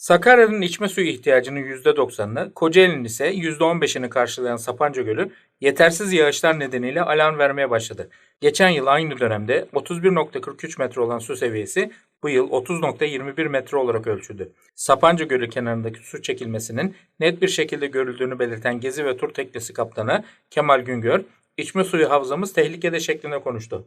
Sakarya'nın içme suyu ihtiyacının %90'ını, Kocaeli'nin ise %15'ini karşılayan Sapanca Gölü yetersiz yağışlar nedeniyle alarm vermeye başladı. Geçen yıl aynı dönemde 31.43 metre olan su seviyesi bu yıl 30.21 metre olarak ölçüldü. Sapanca Gölü kenarındaki su çekilmesinin net bir şekilde görüldüğünü belirten Gezi ve Tur Teknesi Kaptanı Kemal Güngör, içme suyu havzamız tehlikede şeklinde konuştu.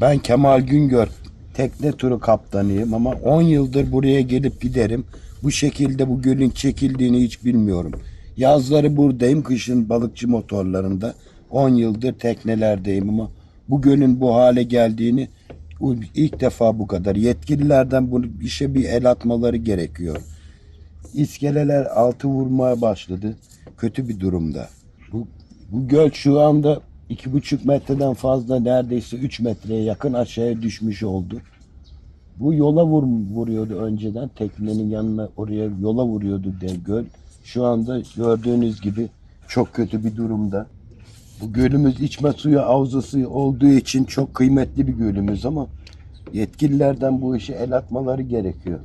Ben Kemal Güngör, tekne turu kaptanıyım ama 10 yıldır buraya gelip giderim. Bu şekilde bu gölün çekildiğini hiç bilmiyorum. Yazları buradayım, kışın balıkçı motorlarında. 10 yıldır teknelerdeyim ama bu gölün bu hale geldiğini ilk defa bu kadar. Yetkililerden bu işe bir el atmaları gerekiyor. İskeleler altı vurmaya başladı. Kötü bir durumda. Bu, bu göl şu anda iki buçuk metreden fazla neredeyse üç metreye yakın aşağıya düşmüş oldu. Bu yola vur, vuruyordu önceden. Teknenin yanına oraya yola vuruyordu de göl. Şu anda gördüğünüz gibi çok kötü bir durumda. Bu gölümüz içme suyu havzası olduğu için çok kıymetli bir gölümüz ama yetkililerden bu işe el atmaları gerekiyor.